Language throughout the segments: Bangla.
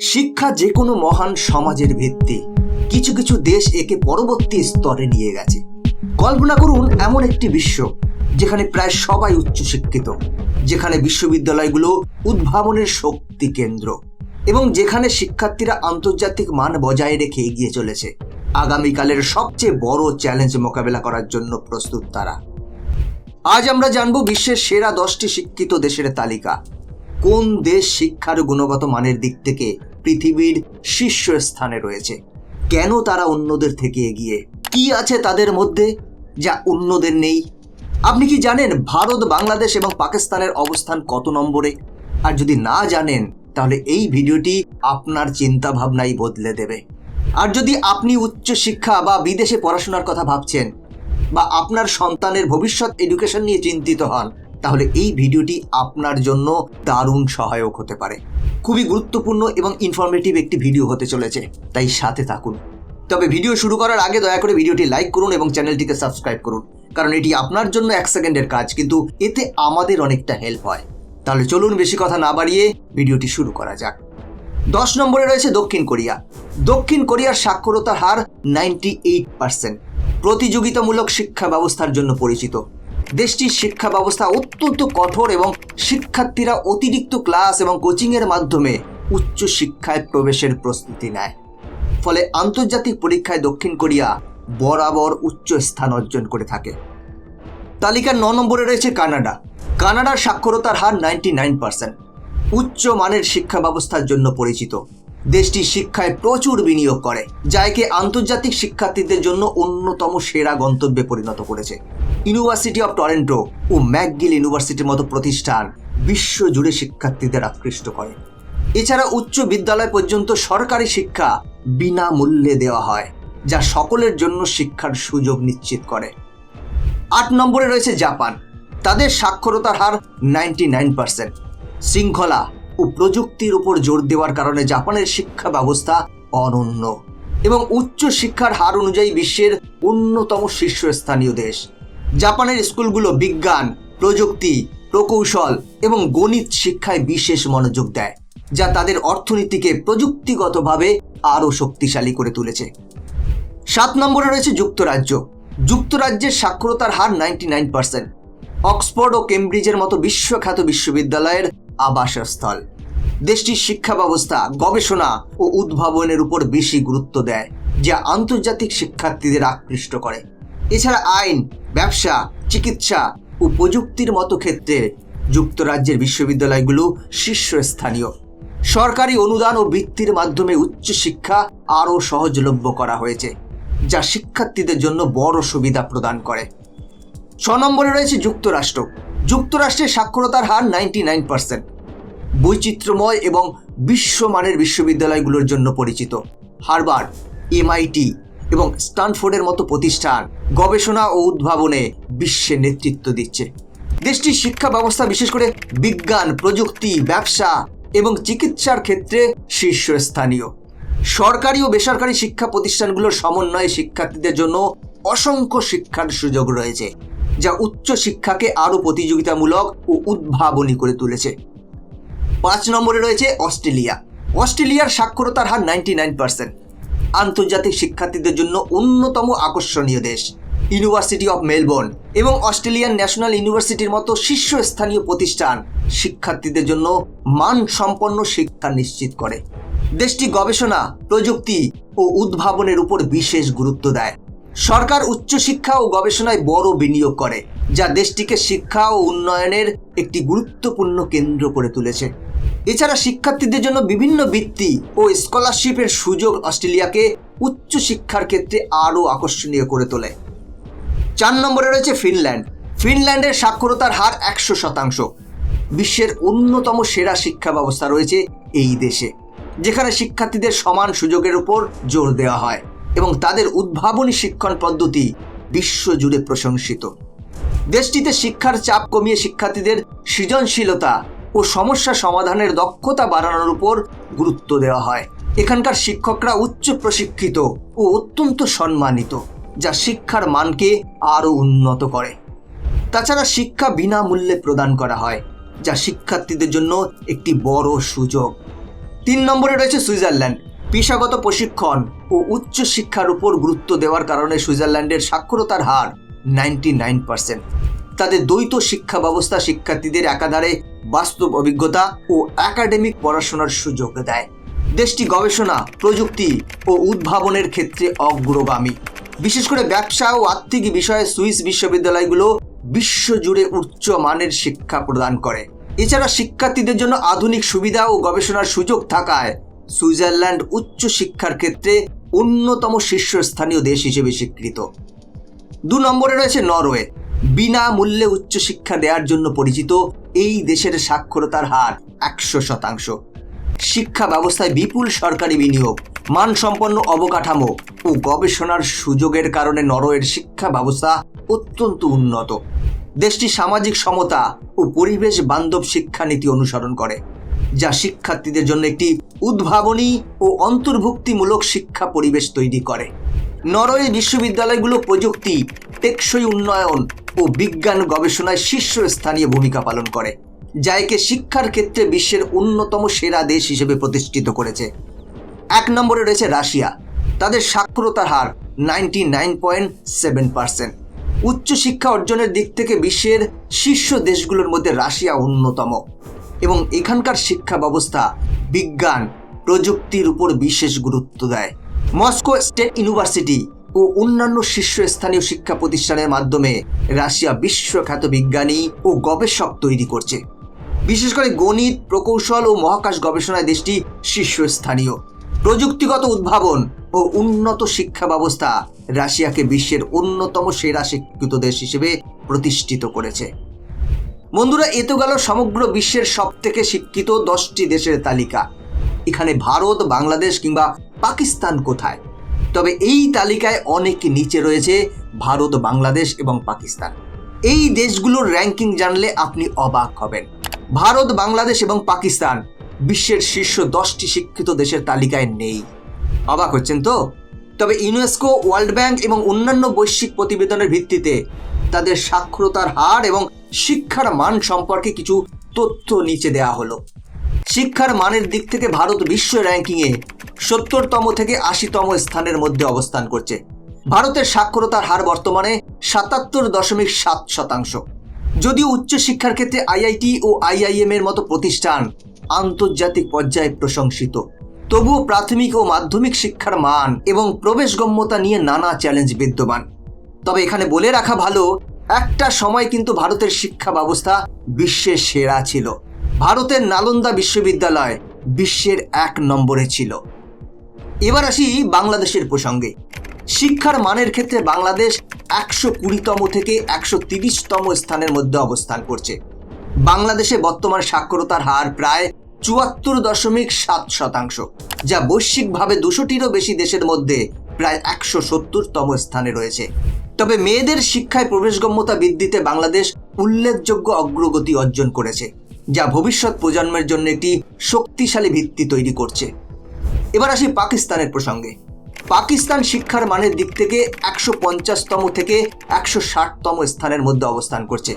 শিক্ষা যে কোনো মহান সমাজের ভিত্তি। কিছু কিছু দেশ একে পরবর্তী স্তরে নিয়ে গেছে। কল্পনা করুন এমন একটি বিশ্ব, যেখানে প্রায় সবাই উচ্চশিক্ষিত, যেখানে বিশ্ববিদ্যালয়গুলো উদ্ভাবনের শক্তি কেন্দ্র এবং যেখানে শিক্ষার্থীরা আন্তর্জাতিক মান বজায় রেখে এগিয়ে চলেছে। আগামীকালের সবচেয়ে বড় চ্যালেঞ্জ মোকাবেলা করার জন্য প্রস্তুত তারা। আজ আমরা জানব বিশ্বের সেরা দশটি শিক্ষিত দেশের তালিকা। কোন দেশ শিক্ষার গুণগত মানের দিক থেকে পৃথিবীর শীর্ষস্থানে রয়েছে। কেন তারা অন্যদের থেকে এগিয়ে? কি আছে তাদের মধ্যে যা অন্যদের নেই? আপনি কি জানেন ভারত, বাংলাদেশ এবং পাকিস্তানের অবস্থান কত নম্বরে? আর যদি না জানেন, তাহলে এই ভিডিওটি আপনার চিন্তা ভাবনাই বদলে দেবে। আর যদি আপনি উচ্চ শিক্ষা বা বিদেশে পড়াশোনার কথা ভাবছেন বা আপনার সন্তানের ভবিষ্যৎ এডুকেশন নিয়ে চিন্তিত হন, তাহলে এই ভিডিওটি আপনার জন্য দারুণ সহায়ক হতে পারে। খুবই গুরুত্বপূর্ণ এবং ইনফরমেটিভ একটি ভিডিও হতে চলেছে। তাই সাথে থাকুন। তবে ভিডিও শুরু করার আগে দয়া করে ভিডিওটি লাইক করুন এবং চ্যানেলটিকে সাবস্ক্রাইব করুন। কারণ এটি আপনার জন্য এক সেকেন্ডের কাজ, কিন্তু এতে আমাদের অনেকটা হেল্প হয়। তাহলে চলুন বেশি কথা না বাড়িয়ে ভিডিওটি শুরু করা যাক। দশ নম্বরে রয়েছে দক্ষিণ কোরিয়া। দক্ষিণ কোরিয়ার সাক্ষরতার হার নাইনটি এইট পার্সেন্ট প্রতিযোগিতামূলক শিক্ষা ব্যবস্থার জন্য পরিচিত। দেশটির শিক্ষা ব্যবস্থা অত্যন্ত কঠোর এবং শিক্ষার্থীরা অতিরিক্ত ক্লাস এবং কোচিংয়ের মাধ্যমে উচ্চ শিক্ষায় প্রবেশের প্রস্তুতি নেয়। ফলে আন্তর্জাতিক পরীক্ষায় দক্ষিণ কোরিয়া বরাবর উচ্চ স্থান অর্জন করে থাকে। তালিকার ন নম্বরে রয়েছে কানাডা। কানাডার সাক্ষরতার হার নাইনটি নাইন পার্সেন্ট উচ্চ মানের শিক্ষা ব্যবস্থার জন্য পরিচিত। দেশটি শিক্ষায় প্রচুর বিনিয়োগ করে যা একে আন্তর্জাতিক শিক্ষার্থীদের জন্য অন্যতম সেরা গন্তব্যে পরিণত করেছে। ইউনিভার্সিটি অফ টরেন্টো ও ম্যাকগিল ইউনিভার্সিটির মতো প্রতিষ্ঠান বিশ্বজুড়ে শিক্ষার্থীদের আকৃষ্ট করে। এছাড়া উচ্চ বিদ্যালয় পর্যন্ত সরকারি শিক্ষা বিনামূল্যে দেওয়া হয়, যা সকলের জন্য শিক্ষার সুযোগ নিশ্চিত করে। আট নম্বরে রয়েছে জাপান। তাদের সাক্ষরতার হার নাইনটি নাইন পার্সেন্ট শৃঙ্খলা ও প্রযুক্তির উপর জোর দেওয়ার কারণে জাপানের শিক্ষা ব্যবস্থা অনন্য এবং উচ্চ শিক্ষার হার অনুযায়ী বিশ্বের অন্যতম শীর্ষস্থানীয় দেশ। জাপানের স্কুলগুলো বিজ্ঞান, প্রযুক্তি, প্রকৌশল এবং গণিত শিক্ষায় বিশেষ মনোযোগ দেয়, যা তাদের অর্থনীতিকে প্রযুক্তিগতভাবে আরও শক্তিশালী করে তুলেছে। সাত নম্বরে রয়েছে যুক্তরাজ্য। যুক্তরাজ্যের সাক্ষরতার হার নাইনটি নাইন পার্সেন্ট। অক্সফোর্ড ও কেমব্রিজের মতো বিশ্বখ্যাত বিশ্ববিদ্যালয়ের আবাসস্থল। দেশটির শিক্ষা ব্যবস্থা, গবেষণা ও উদ্ভাবনের উপর বেশি গুরুত্ব দেয়, যা আন্তর্জাতিক শিক্ষার্থীদের আকৃষ্ট করে। এছাড়া আইন, ব্যবসা, চিকিৎসা ও প্রযুক্তির মতো ক্ষেত্রে যুক্তরাজ্যের বিশ্ববিদ্যালয়গুলো শীর্ষস্থানীয়। সরকারি অনুদান ও বৃত্তির মাধ্যমে উচ্চশিক্ষা আরও সহজলভ্য করা হয়েছে, যা শিক্ষার্থীদের জন্য বড় সুবিধা প্রদান করে। ছ নম্বরে রয়েছে যুক্তরাষ্ট্র। যুক্তরাষ্ট্রের সাক্ষরতার হার নাইনটি নাইন পার্সেন্ট। বৈচিত্র্যময় এবং বিশ্বমানের বিশ্ববিদ্যালয়গুলোর জন্য পরিচিত। হার্ভার্ড, এমআইটি এবং স্টানফোর্ডের মতো প্রতিষ্ঠান গবেষণা ও উদ্ভাবনে বিশ্বে নেতৃত্ব দিচ্ছে। দেশটির শিক্ষা ব্যবস্থা, বিশেষ করে বিজ্ঞান, প্রযুক্তি, ব্যবসা এবং চিকিৎসার ক্ষেত্রে শীর্ষস্থানীয়। সরকারি ও বেসরকারি শিক্ষা প্রতিষ্ঠানগুলোর সমন্বয়ে শিক্ষার্থীদের জন্য অসংখ্য শিক্ষার সুযোগ রয়েছে। যা উচ্চ শিক্ষাকে আরও প্রতিযোগিতামূলক ও উদ্ভাবনী করে তুলেছে। পাঁচ নম্বরে রয়েছে অস্ট্রেলিয়া। অস্ট্রেলিয়ার সাক্ষরতার হার নাইনটি নাইন পার্সেন্ট। আন্তর্জাতিক শিক্ষার্থীদের জন্য অন্যতম আকর্ষণীয় দেশ ইউনিভার্সিটি অফ মেলবোর্ন এবং অস্ট্রেলিয়ান ন্যাশনাল ইউনিভার্সিটির মতো শীর্ষস্থানীয় প্রতিষ্ঠান শিক্ষার্থীদের জন্য মানসম্পন্ন শিক্ষা নিশ্চিত করে। দেশটি গবেষণা, প্রযুক্তি ও উদ্ভাবনের উপর বিশেষ গুরুত্ব দেয়। সরকার উচ্চশিক্ষা ও গবেষণায় বড় বিনিয়োগ করে, যা দেশটিকে শিক্ষা ও উন্নয়নের একটি গুরুত্বপূর্ণ কেন্দ্র করে তুলেছে। এছাড়া শিক্ষার্থীদের জন্য বিভিন্ন বৃত্তি ও স্কলারশিপের সুযোগ অস্ট্রেলিয়াকে উচ্চশিক্ষার ক্ষেত্রে আরও আকর্ষণীয় করে তোলে। চার নম্বরে রয়েছে ফিনল্যান্ড। ফিনল্যান্ডের সাক্ষরতার হার একশো শতাংশ। বিশ্বের অন্যতম সেরা শিক্ষা ব্যবস্থা রয়েছে এই দেশে, যেখানে শিক্ষার্থীদের সমান সুযোগের উপর জোর দেওয়া হয়। এবং তাদের উদ্ভাবনী শিক্ষণ পদ্ধতি বিশ্বজুড়ে প্রশংসিত। দেশটিতে শিক্ষার চাপ কমিয়ে শিক্ষার্থীদের সৃজনশীলতা ও সমস্যা সমাধানের দক্ষতা বাড়ানোর উপর গুরুত্ব দেওয়া হয়। এখানকার শিক্ষকরা উচ্চ প্রশিক্ষিত ও অত্যন্ত সম্মানিত, যা শিক্ষার মানকে আরও উন্নত করে। তাছাড়া শিক্ষা বিনামূল্যে প্রদান করা হয়, যা শিক্ষার্থীদের জন্য একটি বড় সুযোগ। তিন নম্বরে রয়েছে সুইজারল্যান্ড। পেশাগত প্রশিক্ষণ ও উচ্চ শিক্ষার উপর গুরুত্ব দেওয়ার কারণে সুইজারল্যান্ডের সাক্ষরতার হার নাইনটি নাইন পার্সেন্ট। তাদের দ্বৈত শিক্ষা ব্যবস্থা শিক্ষার্থীদের একাধারে বাস্তব অভিজ্ঞতা ও একাডেমিক পড়াশোনার সুযোগ দেয়। দেশটি গবেষণা, প্রযুক্তি ও উদ্ভাবনের ক্ষেত্রে অগ্রগামী। বিশেষ করে ব্যবসা ও আর্থিক বিষয়ে সুইস বিশ্ববিদ্যালয়গুলো বিশ্বজুড়ে উচ্চ মানের শিক্ষা প্রদান করে। এছাড়া শিক্ষার্থীদের জন্য আধুনিক সুবিধা ও গবেষণার সুযোগ থাকায় সুইজারল্যান্ড উচ্চ শিক্ষার ক্ষেত্রে অন্যতম শীর্ষস্থানীয় দেশ হিসেবে স্বীকৃত। দু নম্বরে রয়েছে নরওয়ে। বিনামূল্যে উচ্চশিক্ষা দেওয়ার জন্য পরিচিত এই দেশের সাক্ষরতার হার একশো শতাংশ। শিক্ষা ব্যবস্থায় বিপুল সরকারি বিনিয়োগ, মানসম্পন্ন অবকাঠামো ও গবেষণার সুযোগের কারণে নরওয়ের শিক্ষা ব্যবস্থা অত্যন্ত উন্নত। দেশটি সামাজিক সমতা ও পরিবেশ বান্ধব শিক্ষানীতি অনুসরণ করে। যা শিক্ষার্থীদের জন্য একটি উদ্ভাবনী ও অন্তর্ভুক্তিমূলক শিক্ষা পরিবেশ তৈরি করে। নরওয়ে বিশ্ববিদ্যালয়গুলো প্রযুক্তি, টেকসই উন্নয়ন ও বিজ্ঞান গবেষণায় শীর্ষস্থানীয় ভূমিকা পালন করে যা একে শিক্ষার ক্ষেত্রে বিশ্বের অন্যতম সেরা দেশ হিসেবে প্রতিষ্ঠিত করেছে। এক নম্বরে রয়েছে রাশিয়া। তাদের সাক্ষরতার হার ninety nine point seven percent. উচ্চশিক্ষা অর্জনের দিক থেকে বিশ্বের শীর্ষ দেশগুলোর মধ্যে রাশিয়া অন্যতম। এবং এখানকার শিক্ষা ব্যবস্থা, বিজ্ঞান, প্রযুক্তির উপর বিশেষ গুরুত্ব দেয়। মস্কো স্টেট ইউনিভার্সিটি ও অন্যান্য শীর্ষস্থানীয় শিক্ষা প্রতিষ্ঠানের মাধ্যমে রাশিয়া বিশ্বখ্যাত বিজ্ঞানী ও গবেষক তৈরি করছে। বিশেষ করে গণিত, প্রকৌশল ও মহাকাশ গবেষণায় দেশটি শীর্ষস্থানীয়। প্রযুক্তিগত উদ্ভাবন ও উন্নত শিক্ষা ব্যবস্থা রাশিয়াকে বিশ্বের অন্যতম সেরা শিক্ষিত দেশ হিসেবে প্রতিষ্ঠিত করেছে। বন্ধুরা, এ তো গেল সমগ্র বিশ্বের সব থেকে শিক্ষিত দশটি দেশের তালিকা। এখানে ভারত, বাংলাদেশ কিংবা পাকিস্তান কোথায়? তবে এই তালিকায় অনেক নিচে রয়েছে ভারত, বাংলাদেশ এবং পাকিস্তান। এই দেশগুলোর র্যাঙ্কিং জানলে আপনি অবাক হবেন। ভারত, বাংলাদেশ এবং পাকিস্তান বিশ্বের শীর্ষ দশটি শিক্ষিত দেশের তালিকায় নেই। অবাক হচ্ছেন তো? তবে ইউনেস্কো ওয়ার্ল্ড ব্যাংক এবং অন্যান্য বৈশ্বিক প্রতিবেদনের ভিত্তিতে তাদের সাক্ষরতার হার এবং শিক্ষার মান সম্পর্কে কিছু তথ্য নিচে দেওয়া হলো। শিক্ষার মানের দিক থেকে ভারত বিশ্ব র্যাঙ্কিংয়ে সত্তরতম থেকে আশিতম স্থানের মধ্যে অবস্থান করছে। ভারতের সাক্ষরতার হার বর্তমানে সাতাত্তর দশমিক সাত শতাংশ। যদিও উচ্চশিক্ষার ক্ষেত্রে আইআইটি ও আইআইএম এর মতো প্রতিষ্ঠান আন্তর্জাতিক পর্যায়ে প্রশংসিত। তবুও প্রাথমিক ও মাধ্যমিক শিক্ষার মান এবং প্রবেশগম্যতা নিয়ে নানা চ্যালেঞ্জ বিদ্যমান। তবে এখানে বলে রাখা ভালো একটা সময় কিন্তু ভারতের শিক্ষা ব্যবস্থা বিশ্বের সেরা ছিল। ভারতের নালন্দা বিশ্ববিদ্যালয় বিশ্বের এক নম্বরে ছিল। এবার আসি বাংলাদেশের প্রসঙ্গে। শিক্ষার মানের ক্ষেত্রে বাংলাদেশ একশো কুড়িতম থেকে একশো তিরিশতম স্থানের মধ্যে অবস্থান করছে। বাংলাদেশে বর্তমান সাক্ষরতার হার প্রায় চুয়াত্তর দশমিক সাত শতাংশ, যা বৈশ্বিকভাবে দুশোটিরও বেশি দেশের মধ্যে প্রায় একশো সত্তরতম স্থানে রয়েছে। তবে মেয়েদের শিক্ষায় প্রবেশগম্যতা বৃদ্ধিতে বাংলাদেশ উল্লেখযোগ্য অগ্রগতি অর্জন করেছে, যা ভবিষ্যৎ প্রজন্মের জন্য একটি শক্তিশালী ভিত্তি তৈরি করছে। এবার আসি পাকিস্তানের প্রসঙ্গে। পাকিস্তান শিক্ষার মানের দিক থেকে একশো পঞ্চাশতম থেকে একশো ষাটতম স্থানের মধ্যে অবস্থান করছে।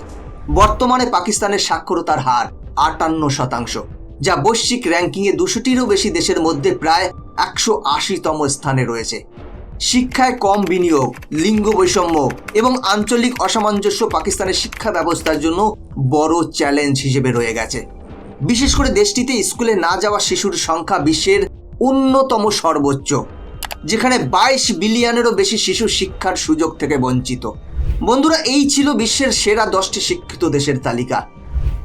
বর্তমানে পাকিস্তানের সাক্ষরতার হার আটান্ন শতাংশ, যা বৈশ্বিক র্যাঙ্কিংয়ে দুশোটিরও বেশি দেশের মধ্যে প্রায় একশো আশিতম স্থানে রয়েছে। শিক্ষায় কম বিনিয়োগ, লিঙ্গ বৈষম্য এবং আঞ্চলিক অসামঞ্জস্য পাকিস্তানের শিক্ষা ব্যবস্থার জন্য বড় চ্যালেঞ্জ হিসেবে রয়ে গেছে। বিশেষ করে দেশটিতে স্কুলে না যাওয়া শিশুর সংখ্যা বিশ্বের অন্যতম সর্বোচ্চ, যেখানে বাইশ বিলিয়নেরও বেশি শিশু শিক্ষার সুযোগ থেকে বঞ্চিত। বন্ধুরা, এই ছিল বিশ্বের সেরা দশটি শিক্ষিত দেশের তালিকা।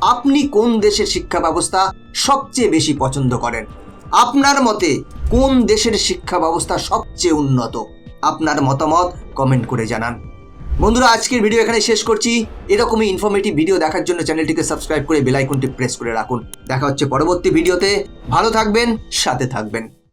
আপনি কোন দেশের শিক্ষা ব্যবস্থা সবচেয়ে বেশি পছন্দ করেন? আপনার মতে কোন দেশের শিক্ষা ব্যবস্থা সবচেয়ে উন্নত? আপনার মতামত কমেন্ট করে জানান। বন্ধুরা, আজকের ভিডিও এখানে শেষ করছি। এরকমই ইনফরমেটিভ ভিডিও দেখার জন্য চ্যানেলটিকে সাবস্ক্রাইব করে বেলাইকনটি প্রেস করে রাখুন। দেখা হচ্ছে পরবর্তী ভিডিওতে ভালো থাকবেন, সাথে থাকবেন।